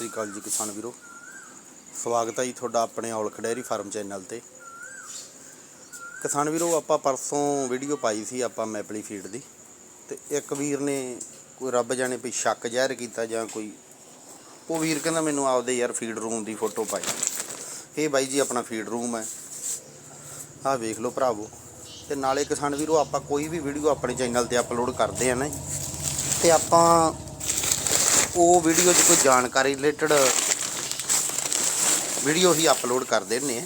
ਸਤਿ ਸ੍ਰੀ ਅਕਾਲ ਜੀ ਕਿਸਾਨ ਵੀਰੋ। ਸਵਾਗਤ ਹੈ ਜੀ ਤੁਹਾਡਾ ਆਪਣੇ ਔਲਖ ਡੈਰੀ ਫਾਰਮ ਚੈਨਲ ਤੇ। ਕਿਸਾਨ ਵੀਰੋ ਆਪਾਂ ਪਰਸੋਂ ਵੀਡੀਓ ਪਾਈ ਸੀ ਆਪਾਂ ਮੈਪਲੀ ਫੀਡ ਦੀ। ਤੇ ਇੱਕ ਵੀਰ ਨੇ ਕੋਈ ਰੱਬ ਜਾਣੇ ਵੀ ਸ਼ੱਕ ਜ਼ਾਹਿਰ ਕੀਤਾ ਜਾਂ ਕੋਈ ਉਹ ਵੀਰ ਕਹਿੰਦਾ ਮੈਨੂੰ ਆਪਦੇ ਯਾਰ ਫੀਡ ਰੂਮ ਦੀ ਫੋਟੋ ਪਾਈ। ਇਹ ਬਾਈ ਜੀ ਆਪਣਾ ਫੀਡ ਰੂਮ ਹੈ। ਆਹ ਵੇਖ ਲਓ ਭਰਾਵੋ। ਤੇ ਨਾਲੇ ਕਿਸਾਨ ਵੀਰੋ ਆਪਾਂ ਕੋਈ ਵੀ ਵੀਡੀਓ ਆਪਣੇ ਚੈਨਲ ਤੇ ਅਪਲੋਡ ਕਰਦੇ ਆ ਨਾ ਜੀ, ਤੇ ਆਪਾਂ ਉਹ ਵੀਡੀਓ 'ਚ ਕੋਈ ਜਾਣਕਾਰੀ ਰਿਲੇਟਡ ਵੀਡੀਓ ਹੀ ਅਪਲੋਡ ਕਰਦੇ ਨੇ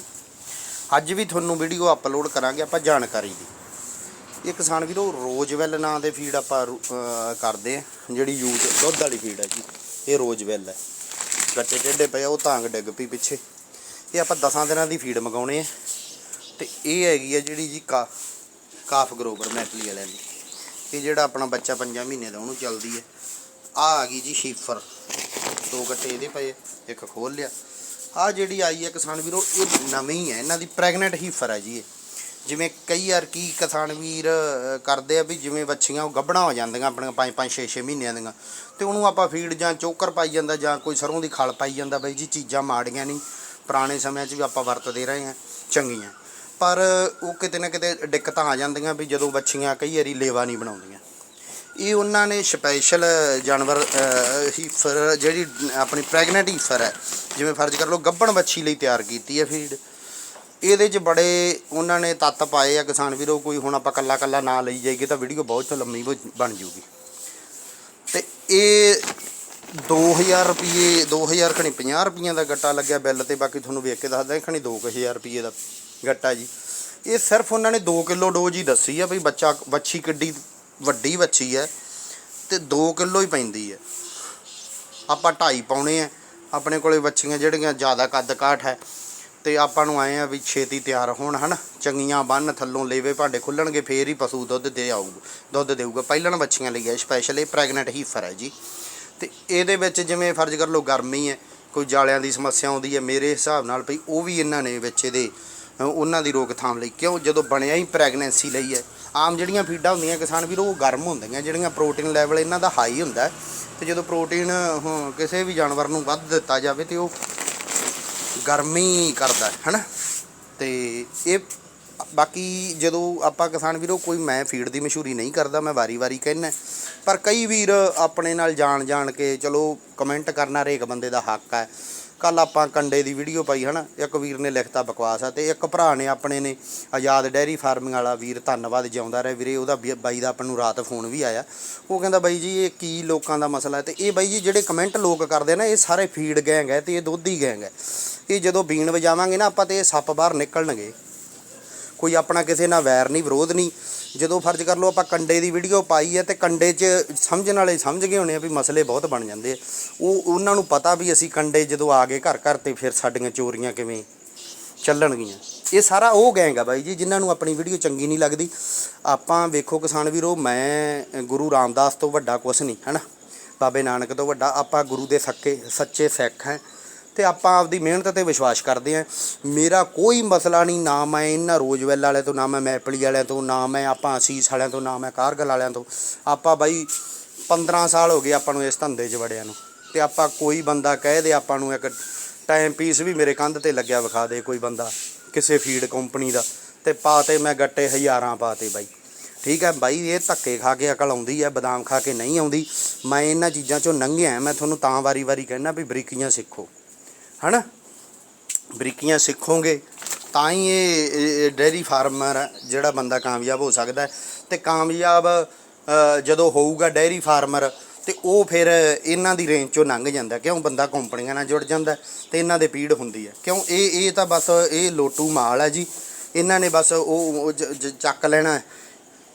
ਅੱਜ ਵੀ ਤੁਹਾਨੂੰ ਵੀਡੀਓ ਅਪਲੋਡ ਕਰਾਂਗੇ ਆਪਾਂ ਜਾਣਕਾਰੀ ਦੀ। ਇਹ ਕਿਸਾਨ ਵੀਰੋ ਰੋਜ਼ਵੈਲ ਨਾਂ ਦੇ ਫੀਡ ਆਪਾਂ ਕਰਦੇ ਆ। ਜਿਹੜੀ ਯੂਜ਼ ਦੁੱਧ ਵਾਲੀ ਫੀਡ ਹੈ ਜੀ ਇਹ ਰੋਜ਼ਵੈਲ ਹੈ ਬੱਚੇ ਟੇਢੇ ਪਏ ਆ, ਉਹ ਤਾਂਗ ਡਿੱਗ ਪਈ ਪਿੱਛੇ। ਇਹ ਆਪਾਂ 10 ਦਿਨਾਂ ਦੀ ਫੀਡ ਮੰਗਾਉਣੇ ਆ। ਤੇ ਇਹ ਹੈਗੀ ਆ ਜਿਹੜੀ ਜੀ ਕਾ ਕਾਫ ਗਰੋਵਰ ਮੈਟਲੀ ਵਾਲਿਆਂ ਦੀ। ਇਹ ਜਿਹੜਾ ਆਪਣਾ ਬੱਚਾ 5 ਮਹੀਨੇ ਦਾ ਉਹਨੂੰ ਚੱਲਦੀ ਹੈ ਆ ਆ ਗਈ ਜੀ ਸ਼ੀਫਰ। ਦੋ ਗੱਟੇ ਇਹਦੇ ਪਏ, ਇੱਕ ਖੋਲ ਲਿਆ। ਆ ਜਿਹੜੀ ਆਈ ਹੈ ਕਿਸਾਨ ਵੀਰੋ, ਇਹ ਨਵੀਂ ਹੈ, ਇਹਨਾਂ ਦੀ ਪ੍ਰੈਗਨੈਂਟ ਹੀਫਰ ਹੈ ਜੀ ਇਹ। ਜਿਵੇਂ ਕਈ ਵਾਰ ਕੀ ਕਿਸਾਨ ਵੀਰ ਕਰਦੇ ਆ ਵੀ ਜਿਵੇਂ ਬੱਚੀਆਂ ਉਹ ਗੱਭਣਾ ਹੋ ਜਾਂਦੀਆਂ ਆਪਣੀਆਂ 5 5 6 6 ਮਹੀਨਿਆਂ ਦੀਆਂ। ਤੇ ਉਹਨੂੰ ਆਪਾਂ ਫੀਡ ਜਾਂ ਚੋਕਰ ਪਾਈ ਜਾਂਦਾ ਜਾਂ ਕੋਈ ਸਰੋਂ ਦੀ ਖਲ ਪਾਈ ਜਾਂਦਾ ਬਈ ਜੀ, ਚੀਜ਼ਾਂ ਮਾੜੀਆਂ ਨਹੀਂ। ਪੁਰਾਣੇ ਸਮਿਆਂ 'ਚ ਵੀ ਆਪਾਂ ਵਰਤਦੇ ਰਹੇ ਹਾਂ, ਚੰਗੀਆਂ। ਪਰ ਉਹ ਕਿਤੇ ਨਾ ਕਿਤੇ ਦਿੱਕਤਾਂ ਆ ਜਾਂਦੀਆਂ ਵੀ ਜਦੋਂ ਬੱਚੀਆਂ ਕਈ ਵਾਰੀ ਲੇਵਾ ਨਹੀਂ ਬਣਾਉਂਦੀਆਂ। ਇਹ ਉਹਨਾਂ ਨੇ ਸਪੈਸ਼ਲ ਜਾਨਵਰ ਹੀਫਰ ਜਿਹੜੀ ਆਪਣੀ ਪ੍ਰੈਗਨੈਂਟ ਹੀਫਰ ਹੈ। ਜਿਵੇਂ ਫਰਜ਼ ਕਰ ਲਓ ਗੱਭਣ ਬੱਚੀ ਲਈ ਤਿਆਰ ਕੀਤੀ ਹੈ ਫੀਡ ਇਹਦੇ 'ਚ ਬੜੇ ਉਹਨਾਂ ਨੇ ਤੱਤ ਪਾਏ ਆ ਕਿਸਾਨ ਵੀਰੋ, ਕੋਈ ਹੁਣ ਆਪਾਂ ਕੱਲਾ ਕੱਲਾ ਨਾ ਲਈ ਜਾਈਏ ਤਾਂ ਵੀਡੀਓ ਬਹੁਤ ਲੰਮੀ ਬ- ਬਣ ਜੂਗੀ। ਤੇ ਇਹ 2000 ਰੁਪਏ 2000 ਖਣੀ 50 ਰੁਪਈਆਂ ਦਾ ਗੱਟਾ ਲੱਗਿਆ ਬਿੱਲ ਤੇ, ਬਾਕੀ ਤੁਹਾਨੂੰ ਵੇਖ ਕੇ ਦੱਸਦਾ ਖਣੀ 2000 ਰੁਪਏ ਦਾ ਗੱਟਾ ਜੀ। ਇਹ ਸਿਰਫ ਉਹਨਾਂ ਨੇ 2 ਕਿਲੋ ਡੋਜ਼ ਹੀ ਦੱਸੀ ਆ ਵੀ ਬੱਚਾ, ਵੱਛੀ ਕਿੱਡੀ ਵੱਡੀ ਵੱਛੀ ਹੈ ਤੇ 2 ਕਿਲੋ ਹੀ ਪੈਂਦੀ ਹੈ। ਆਪਾਂ 2.5 ਪਾਉਣੇ ਆ ਆਪਣੇ ਕੋਲੇ ਵੱਛੀਆਂ ਜਿਹੜੀਆਂ ਜ਼ਿਆਦਾ ਕੱਦ ਕਾਠ ਹੈ ਤੇ ਆਪਾਂ ਨੂੰ ਆਏ ਆ ਵੀ ਛੇਤੀ ਤਿਆਰ ਹੋਣ, ਹਨ? ਚੰਗੀਆਂ ਬੰਨ ਥੱਲੋਂ ਲੇਵੇ ਭਾਂਡੇ ਖੁੱਲਣਗੇ, ਫੇਰ ਹੀ ਪਸ਼ੂ ਦੁੱਧ ਦੇ ਆਊਗਾ ਦੁੱਧ ਦੇਊਗਾ। ਪਹਿਲਣ ਬੱਚੀਆਂ ਲਈ ਹੈ ਸਪੈਸ਼ਲ ਇਹ ਪ੍ਰੈਗਨੈਂਟ ਹੀਫਰ ਹੈ ਜੀ। ਤੇ ਇਹਦੇ ਵਿੱਚ ਜਿਵੇਂ ਫਰਜ਼ ਕਰ ਲਓ ਗਰਮੀ ਹੈ, ਕੋਈ ਜਾਲਿਆਂ ਦੀ ਸਮੱਸਿਆ ਆਉਂਦੀ ਹੈ, ਮੇਰੇ ਹਿਸਾਬ ਨਾਲ ਭਈ ਉਹ ਵੀ ਇਹਨਾਂ ਨੇ ਵਿੱਚ ਇਹਦੇ ਉਹਨਾਂ ਦੀ ਰੋਕਥਾਮ ਲਈ। ਕਿਉਂ? ਜਦੋਂ ਬਣਿਆ ਹੀ ਪ੍ਰੈਗਨੈਂਸੀ ਲਈ ਹੈ। ਆਮ ਜਿਹੜੀਆਂ ਫੀਡਾਂ ਹੁੰਦੀਆਂ ਕਿਸਾਨ ਵੀਰੋ ਉਹ ਗਰਮ ਹੁੰਦੀਆਂ। ਜਿਹੜੀਆਂ ਪ੍ਰੋਟੀਨ ਲੈਵਲ ਇਹਨਾਂ ਦਾ ਹਾਈ ਹੁੰਦਾ ਹੈ, ਤੇ ਜਦੋਂ ਪ੍ਰੋਟੀਨ ਹੁਣ ਕਿਸੇ ਵੀ ਜਾਨਵਰ ਨੂੰ ਵੱਧ ਦਿੱਤਾ ਜਾਵੇ ਤੇ ਉਹ ਗਰਮੀ ਕਰਦਾ ਹੈ ਹਨਾ? ਤੇ ਇਹ ਬਾਕੀ ਜਦੋਂ ਆਪਾਂ ਕਿਸਾਨ ਵੀਰੋ ਕੋਈ ਮੈਂ ਫੀਡ ਦੀ ਮਸ਼ਹੂਰੀ ਨਹੀਂ ਕਰਦਾ ਮੈਂ ਵਾਰੀ-ਵਾਰੀ ਕਹਿੰਦਾ ਪਰ ਕਈ ਵੀਰ ਆਪਣੇ ਨਾਲ ਜਾਣ ਜਾਣ ਕੇ ਚਲੋ ਕਮੈਂਟ ਕਰਨਾ ਹਰੇਕ ਬੰਦੇ ਦਾ ਹੱਕ ਹੈ। ਕੱਲ ਆਪਾਂ ਕੰਡੇ ਦੀ ਵੀਡੀਓ ਪਾਈ ਹਨਾ, ਇੱਕ ਵੀਰ ਨੇ ਲਿਖਤਾ ਬਕਵਾਸ ਆ ਤੇ ਇੱਕ ਭਰਾ ਨੇ ਆਪਣੇ ਨੇ ਆਜ਼ਾਦ ਡੈਰੀ ਫਾਰਮਿੰਗ ਵਾਲਾ ਵੀਰ ਧੰਨਵਾਦ ਜਿਉਂਦਾ ਰਹੇ ਵੀਰੇ, ਉਹਦਾ ਵੀ- ਬਾਈ ਦਾ ਆਪਾਂ ਨੂੰ ਰਾਤ ਫੋਨ ਵੀ ਆਇਆ। ਉਹ ਕਹਿੰਦਾ ਬਾਈ ਜੀ, ਇਹ ਕੀ ਲੋਕਾਂ ਦਾ ਮਸਲਾ ਹੈ? ਤੇ ਇਹ ਬਾਈ ਜੀ ਜਿਹੜੇ ਕਮੈਂਟ ਲੋਕ ਕਰਦੇ ਨਾ, ਇਹ ਸਾਰੇ ਫੀਡ ਗੈਂਗ ਹੈ ਤੇ ਇਹ ਦੁੱਧੀ ਗੈਂਗ ਹੈ। ਇਹ ਜਦੋਂ ਬੀਣ ਵਜਾਵਾਂਗੇ ਨਾ ਆਪਾਂ ਤੇ ਇਹ ਸੱਪ ਬਾਹਰ ਨਿਕਲਣਗੇ। ਕੋਈ ਆਪਣਾ ਕਿਸੇ ਨਾਲ ਵੈਰ ਨਹੀਂ, ਵਿਰੋਧ ਨਹੀਂ। ਜਦੋਂ ਫਰਜ਼ ਕਰ ਲਓ ਆਪਾਂ ਕੰਡੇ ਦੀ ਵੀਡੀਓ ਪਾਈ ਹੈ ਤੇ ਕੰਡੇ 'ਚ ਸਮਝਣ ਵਾਲੇ ਸਮਝ ਗਏ ਹੋਣੇ ਆ ਵੀ ਮਸਲੇ ਬਹੁਤ ਬਣ ਜਾਂਦੇ ਆ। ਉਹ ਉਹਨਾਂ ਨੂੰ ਪਤਾ ਵੀ ਅਸੀਂ ਕੰਡੇ ਜਦੋਂ ਆ ਗਏ ਘਰ ਘਰ ਤੇ ਫਿਰ ਸਾਡੀਆਂ ਚੋਰੀਆਂ ਕਿਵੇਂ ਚੱਲਣਗੀਆਂ। ਇਹ ਸਾਰਾ ਉਹ ਗੈਂਗ ਆ ਬਾਈ ਜੀ, ਜਿਨ੍ਹਾਂ ਨੂੰ ਆਪਣੀ ਵੀਡੀਓ ਚੰਗੀ ਨਹੀਂ ਲੱਗਦੀ। ਆਪਾਂ ਵੇਖੋ ਕਿਸਾਨ ਵੀਰੋ, ਮੈਂ ਗੁਰੂ ਰਾਮਦਾਸ ਤੋਂ ਵੱਡਾ ਕੁਛ ਨਹੀਂ, ਹਨਾ? ਬਾਬੇ ਨਾਨਕ ਤੋਂ ਵੱਡਾ, ਆਪਾਂ ਗੁਰੂ ਦੇ ਸੱਕੇ, ਸੱਚੇ ਸਿੱਖ ਹਾਂ। ਤੇ ਆਪਾਂ ਆਪਦੀ ਮਿਹਨਤ ਤੇ ਵਿਸ਼ਵਾਸ ਕਰਦੇ ਆਂ ਮੇਰਾ ਕੋਈ ਮਸਲਾ ਨਹੀਂ, ਨਾ ਮੈਂ ਇਹਨਾਂ ਰੋਜ਼ਵੈਲ ਵਾਲਿਆਂ ਤੋਂ, ਨਾ ਮੈਂ ਮੈਪਲੀ ਵਾਲਿਆਂ ਤੋਂ, ਨਾ ਮੈਂ ਆਪਾਂ ਅਸੀਸ ਵਾਲਿਆਂ ਤੋਂ, ਨਾ ਮੈਂ ਕਾਰਗਲ ਵਾਲਿਆਂ ਤੋਂ। ਆਪਾਂ ਬਾਈ 15 ਸਾਲ ਹੋ ਗਏ ਆਪਾਂ ਨੂੰ ਇਸ ਧੰਦੇ 'ਚ ਵੜਿਆਂ ਨੂੰ ਤੇ ਆਪਾਂ ਕੋਈ ਬੰਦਾ ਕਹਿ ਦੇ ਆਪਾਂ ਨੂੰ ਇੱਕ ਟਾਈਮ ਪੀਸ ਵੀ ਮੇਰੇ ਕੰਧ ਤੇ ਲੱਗਿਆ ਵਿਖਾ ਦੇ ਕੋਈ ਬੰਦਾ, ਕਿਸੇ ਫੀਡ ਕੰਪਨੀ ਦਾ ਤੇ ਪਾਤੇ ਮੈਂ ਗੱਟੇ ਹਜ਼ਾਰਾਂ ਪਾਤੇ ਬਾਈ। ਠੀਕ ਹੈ ਬਾਈ, ਇਹ ਧੱਕੇ ਖਾ ਕੇ ਅਕਲ ਆਉਂਦੀ ਹੈ, ਬਦਾਮ ਖਾ ਕੇ ਨਹੀਂ ਆਉਂਦੀ। ਮੈਂ ਇਹਨਾਂ ਚੀਜ਼ਾਂ ਚੋਂ ਲੰਘਿਆ ਮੈਂ ਤੁਹਾਨੂੰ ਤਾਂ ਵਾਰੀ-ਵਾਰੀ ਕਹਿਣਾ ਵੀ ਬਰੀਕੀਆਂ ਸਿੱਖੋ। ਹਨਾ? ਬਰੀਕੀਆਂ ਸਿੱਖੋਗੇ, ਤਾਂ ਹੀ ਇਹ ਡੇਰੀ ਫਾਰਮਰ ਜਿਹੜਾ ਬੰਦਾ ਕਾਮਯਾਬ ਹੋ ਸਕਦਾ ਹੈ। ਤੇ ਕਾਮਯਾਬ ਜਦੋਂ ਹੋਊਗਾ ਡੇਰੀ ਫਾਰਮਰ, ਤੇ ਉਹ ਫਿਰ ਇਹਨਾਂ ਦੀ ਰੇਂਜ ਚੋਂ ਲੰਘ ਜਾਂਦਾ। ਕਿਉਂ? ਬੰਦਾ ਕੰਪਨੀਆਂ ਨਾਲ ਜੁੜ ਜਾਂਦਾ ਤੇ ਇਹਨਾਂ ਦੇ ਪੀੜ ਹੁੰਦੀ ਹੈ। ਕਿਉਂ? ਇਹ ਇਹ ਤਾਂ ਬਸ ਇਹ ਲੋਟੂ ਮਾਲ ਹੈ ਜੀ। ਇਹਨਾਂ ਨੇ ਬਸ ਉਹ ਚੱਕ ਲੈਣਾ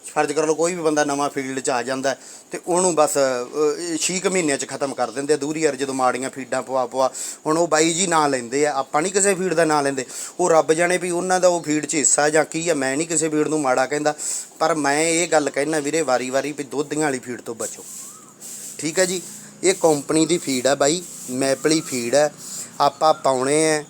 ਫਰਜ਼ ਕਰ ਲਓ ਕੋਈ ਵੀ ਬੰਦਾ ਨਵਾਂ ਫੀਲਡ 'ਚ ਆ ਜਾਂਦਾ ਤੇ ਉਹਨੂੰ ਬਸ 6 ਮਹੀਨਿਆਂ 'ਚ ਖਤਮ ਕਰ ਦਿੰਦੇ ਆ। ਦੂਰੀ ਯਾਰ ਜਦੋਂ ਮਾੜੀਆਂ ਫੀਡਾਂ ਪਵਾ ਪਵਾ, ਹੁਣ ਉਹ ਬਾਈ ਜੀ ਨਾਂ ਲੈਂਦੇ ਆ। ਆਪਾਂ ਨਹੀਂ ਕਿਸੇ ਫੀਡ ਦਾ ਨਾਂ ਲੈਂਦੇ। ਉਹ ਰੱਬ ਜਾਣੇ ਵੀ ਉਹਨਾਂ ਦਾ ਉਹ ਫੀਡ 'ਚ ਹਿੱਸਾ ਜਾਂ ਕੀ ਆ, ਮੈਂ ਨਹੀਂ ਕਿਸੇ ਫੀਡ ਨੂੰ ਮਾੜਾ ਕਹਿੰਦਾ। ਪਰ ਮੈਂ ਇਹ ਗੱਲ ਕਹਿਣਾ ਵੀਰੇ ਵਾਰੀ-ਵਾਰੀ ਵੀ ਦੁੱਧੀਆਂ ਵਾਲੀ ਫੀਡ ਤੋਂ ਬਚੋ। ਠੀਕ ਹੈ ਜੀ? ਇਹ ਕੰਪਨੀ ਦੀ ਫੀਡ ਹੈ ਬਾਈ, ਮੈਪਲੀ ਫੀਡ ਹੈ ਆਪਾਂ ਪਾਉਣੇ ਆ,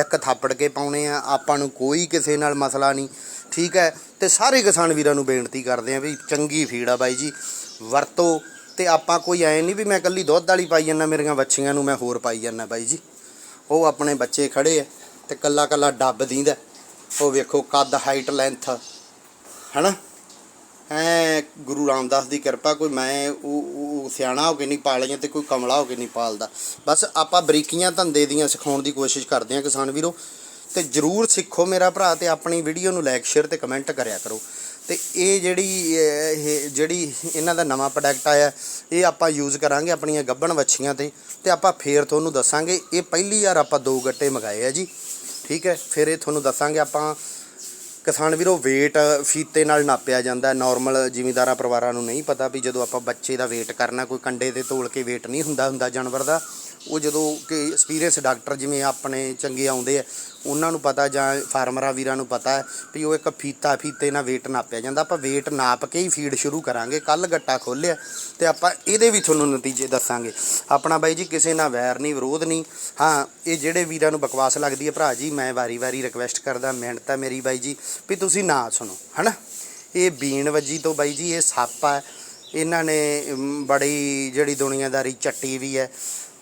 ਇੱਕ ਥਾਪੜ ਕੇ ਪਾਉਣੇ ਆ। ਆਪਾਂ ਨੂੰ ਕੋਈ ਕਿਸੇ ਨਾਲ ਮਸਲਾ ਨਹੀਂ ਠੀਕ ਹੈ ਤੇ ਸਾਰੇ ਕਿਸਾਨ ਵੀਰਾਂ ਨੂੰ ਬੇਨਤੀ ਕਰਦੇ ਆ ਵੀ ਚੰਗੀ ਫੀਡ ਆ ਬਾਈ ਜੀ। ਵਰਤੋ ਤੇ ਆਪਾਂ ਕੋਈ ਐ ਨਹੀਂ ਵੀ ਮੈਂ ਇਕੱਲੀ ਦੁੱਧ ਵਾਲੀ ਪਾਈ ਜਾਂਦਾ, ਮੇਰੀਆਂ ਬੱਚੀਆਂ ਨੂੰ ਮੈਂ ਹੋਰ ਪਾਈ ਜਾਂਦਾ ਬਾਈ ਜੀ। ਉਹ ਆਪਣੇ ਬੱਚੇ ਖੜੇ ਆ ਤੇ ਕੱਲਾ ਕੱਲਾ ਡੱਬ ਦੀਂਦਾ। ਉਹ ਵੇਖੋ ਕੱਦ ਹਾਈਟ ਲੈਂਥ ਹਨਾ? ਐ ਗੁਰੂ ਰਾਮਦਾਸ ਦੀ ਕਿਰਪਾ, ਕੋਈ ਮੈਂ, ਉਹ ਸਿਆਣਾ ਹੋ ਕੇ ਨਹੀਂ ਪਾਲੀਆਂ ਤੇ ਕੋਈ ਕਮਲਾ ਹੋ ਕੇ ਨਹੀਂ ਪਾਲਦਾ। ਬਸ ਆਪਾਂ ਬਰੀਕੀਆਂ ਧੰਦੇ ਦੀਆਂ ਸਿਖਾਉਣ ਦੀ ਕੋਸ਼ਿਸ਼ ਕਰਦੇ ਹਾਂ ਕਿਸਾਨ ਵੀਰੋ। ਤੇ ਜਰੂਰ ਸਿੱਖੋ ਮੇਰਾ ਭਰਾ ਤੇ ਆਪਣੀ ਵੀਡੀਓ ਨੂੰ ਲਾਈਕ ਸ਼ੇਅਰ ਤੇ ਕਮੈਂਟ ਕਰਿਆ ਕਰੋ। ਤੇ ਇਹ ਜਿਹੜੀ ਇਹ ਜਿਹੜੀ ਇਹਨਾਂ ਦਾ ਨਵਾਂ ਪ੍ਰੋਡਕਟ ਆਇਆ, ਇਹ ਆਪਾਂ ਯੂਜ਼ ਕਰਾਂਗੇ ਆਪਣੀਆਂ ਗੱਭਣ ਵੱਛੀਆਂ ਤੇ ਤੇ ਆਪਾਂ ਫੇਰ ਤੁਹਾਨੂੰ ਦੱਸਾਂਗੇ, ਇਹ ਪਹਿਲੀ ਵਾਰ ਆਪਾਂ ਦੋ ਗੱਟੇ ਮੰਗਾਏ ਆ ਜੀ। ਠੀਕ ਹੈ, ਫਿਰ ਇਹ ਤੁਹਾਨੂੰ ਦੱਸਾਂਗੇ ਆਪਾਂ, ਕਿਸਾਨ ਵੀਰੋ, weight ਫੀਤੇ ਨਾਲ ਨਾਪਿਆ ਜਾਂਦਾ ਨਾਰਮਲ ਜ਼ਿਮੀਦਾਰਾਂ ਪਰਿਵਾਰਾਂ ਨੂੰ ਨਹੀਂ ਪਤਾ ਵੀ ਜਦੋਂ ਆਪਾਂ ਬੱਚੇ ਦਾ weight ਕਰਨਾ, ਕੋਈ ਕੰਡੇ ਤੇ ਤੋਲ ਕੇ weight ਨਹੀਂ ਹੁੰਦਾ ਹੁੰਦਾ ਜਾਨਵਰ ਦਾ। ਉਹ ਜਦੋਂ ਕਿ ਐਕਸਪੀਰੀਅੰਸ ਡਾਕਟਰ ਜਿਵੇਂ ਆਪਣੇ ਚੰਗੇ ਆਉਂਦੇ ਆ, ਉਹਨਾਂ ਨੂੰ ਪਤਾ ਜਾਂ ਫਾਰਮਰਾਂ ਵੀਰਾਂ ਨੂੰ ਪਤਾ ਹੈ ਵੀ ਉਹ ਇੱਕ ਫੀਤਾ ਫੀਤੇ ਨਾਲ weight ਨਾਪਿਆ ਜਾਂਦਾ। ਆਪਾਂ weight ਨਾਪ ਕੇ ਹੀ ਫੀਡ ਸ਼ੁਰੂ ਕਰਾਂਗੇ ਕੱਲ ਗੱਟਾ ਖੋਲਿਆ ਤੇ ਆਪਾਂ ਇਹਦੇ ਵੀ ਤੁਹਾਨੂੰ ਨਤੀਜੇ ਦੱਸਾਂਗੇ। ਆਪਣਾ ਬਾਈ ਜੀ, ਕਿਸੇ ਨਾਲ ਵੈਰ ਨਹੀਂ, ਵਿਰੋਧ ਨਹੀਂ। ਹਾਂ, ਇਹ ਜਿਹੜੇ ਵੀਰਾਂ ਨੂੰ ਬਕਵਾਸ ਲੱਗਦੀ ਹੈ, ਭਰਾ ਜੀ, ਮੈਂ ਵਾਰੀ-ਵਾਰੀ ਰਿਕਵੈਸਟ ਕਰਦਾ, ਮਿਹਨਤ ਹੈ ਮੇਰੀ ਬਾਈ ਜੀ, ਵੀ ਤੁਸੀਂ ਨਾ ਸੁਣੋ, ਹਨਾ? ਇਹ ਬੀਣ ਵੱਜੀ ਤੋਂ ਬਾਈ ਜੀ, ਇਹ ਸੱਪ ਹੈ। ਇਹਨਾਂ ਨੇ ਬੜੀ ਜਿਹੜੀ ਦੁਨੀਆਦਾਰੀ ਚੱਟੀ ਵੀ ਹੈ।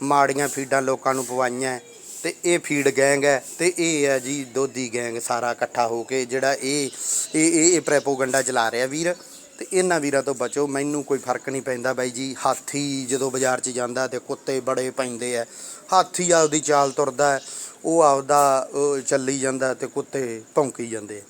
ਮਾੜੀਆਂ ਫੀਡਾਂ ਲੋਕਾਂ ਨੂੰ ਪਵਾਈਆਂ ਹੈ ਤੇ ਇਹ ਫੀਡ ਗੈਂਗ ਹੈ ਤੇ ਇਹ ਹੈ ਜੀ ਦੋਧੀ ਗੈਂਗ ਸਾਰਾ ਇਕੱਠਾ ਹੋ ਕੇ ਜਿਹੜਾ ਇਹ ਇਹ ਇਹ ਪ੍ਰੈਪੋਗੰਡਾ ਚਲਾ ਰਿਹਾ ਵੀਰ। ਤੇ ਇਹਨਾਂ ਵੀਰਾਂ ਤੋਂ ਬਚੋ, ਮੈਨੂੰ ਕੋਈ ਫ਼ਰਕ ਨਹੀਂ ਪੈਂਦਾ ਬਾਈ ਜੀ। ਹਾਥੀ ਜਦੋਂ ਬਾਜ਼ਾਰ 'ਚ ਜਾਂਦਾ ਤੇ ਕੁੱਤੇ ਬੜੇ ਪੈਂਦੇ ਆ। ਹਾਥੀ ਆਪਦੀ ਚਾਲ ਤੁਰਦਾ ਉਹ ਆਪਦਾ ਚੱਲੀ ਜਾਂਦਾ ਤੇ ਕੁੱਤੇ ਭੌਂਕੀ ਜਾਂਦੇ ਆ।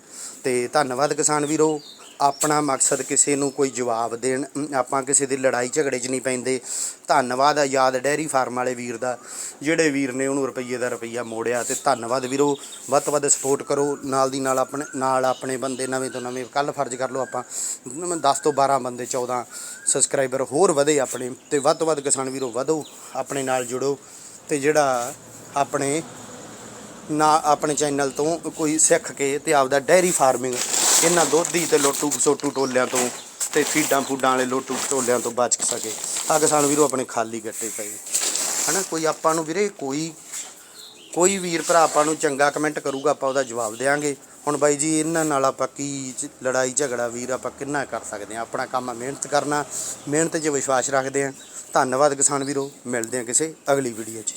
ਤੇ ਧੰਨਵਾਦ ਕਿਸਾਨ ਵੀਰੋ। ਆਪਣਾ ਮਕਸਦ ਕਿਸੇ ਨੂੰ ਕੋਈ ਜਵਾਬ ਦੇਣ ਆਪਾਂ ਕਿਸੇ ਦੀ ਲੜਾਈ ਝਗੜੇ 'ਚ ਨਹੀਂ ਪੈਂਦੇ। ਧੰਨਵਾਦ ਆਜ਼ਾਦ ਡੈਰੀ ਫਾਰਮ ਵਾਲੇ ਵੀਰ ਦਾ, ਜਿਹੜੇ ਵੀਰ ਨੇ ਉਹਨੂੰ ਰੁਪਈਏ ਦਾ ਰੁਪਈਆ ਮੋੜਿਆ ਤੇ ਧੰਨਵਾਦ ਵੀਰੋ, ਵੱਧ ਤੋਂ ਵੱਧ ਸਪੋਰਟ ਕਰੋ, ਨਾਲ ਦੀ ਨਾਲ ਆਪਣੇ ਨਾਲ ਆਪਣੇ ਬੰਦੇ ਨਵੇਂ ਤੋਂ ਨਵੇਂ ਕੱਲ ਫਰਜ਼ ਕਰ ਲਓ ਆਪਾਂ 10 ਤੋਂ 12 ਬੰਦੇ 14 ਸਬਸਕ੍ਰਾਈਬਰ ਹੋਰ ਵਧੇ ਆਪਣੇ, ਤੇ ਵੱਧ ਤੋਂ ਵੱਧ ਕਿਸਾਨ ਵੀਰੋ ਵਧੋ, ਆਪਣੇ ਨਾਲ ਜੁੜੋ, ਤੇ ਜਿਹੜਾ ਆਪਣੇ, ਨਾ, ਆਪਣੇ ਚੈਨਲ ਤੋਂ ਕੋਈ ਸਿੱਖ ਕੇ ਤੇ ਆਪਦਾ ਡੈਰੀ ਫਾਰਮਿੰਗ ਇਹਨਾਂ ਦੋਧੀ ਤੇ ਲੋਟੂ ਸੋਟੂ ਟੋਲਿਆਂ ਤੋਂ ਤੇ ਫੀਡਾਂ ਫੂਡਾਂ ਵਾਲੇ ਲੋਟੂ ਟੋਲਿਆਂ ਤੋਂ ਬਚ ਸਕੇ। ਆ ਕਿਸਾਨ ਵੀਰੋ ਆਪਣੇ ਖਾਲੀ ਗੱਟੇ ਪਏ। ਹਨਾ, ਕੋਈ ਆਪਾਂ ਨੂੰ ਵੀਰੇ ਕੋਈ ਕੋਈ ਵੀਰ ਭਰਾ ਆਪਾਂ ਨੂੰ ਚੰਗਾ ਕਮੈਂਟ ਕਰੂਗਾ, ਆਪਾਂ ਉਹਦਾ ਜਵਾਬ ਦੇਵਾਂਗੇ। ਹੁਣ ਬਾਈ ਜੀ, ਇਹਨਾਂ ਨਾਲ ਆਪਾਂ ਕੀ ਲੜਾਈ ਝਗੜਾ ਵੀਰ, ਆਪਾਂ ਕਿੰਨਾ ਕਰ ਸਕਦੇ ਹਾਂ? ਆਪਣਾ ਕੰਮ ਆ, ਮਿਹਨਤ ਕਰਨਾ। ਮਿਹਨਤ 'ਚ ਵਿਸ਼ਵਾਸ ਰੱਖਦੇ ਹਾਂ। ਧੰਨਵਾਦ ਕਿਸਾਨ ਵੀਰੋ। ਮਿਲਦੇ ਹਾਂ ਕਿਸੇ ਅਗਲੀ ਵੀਡੀਓ 'ਚ।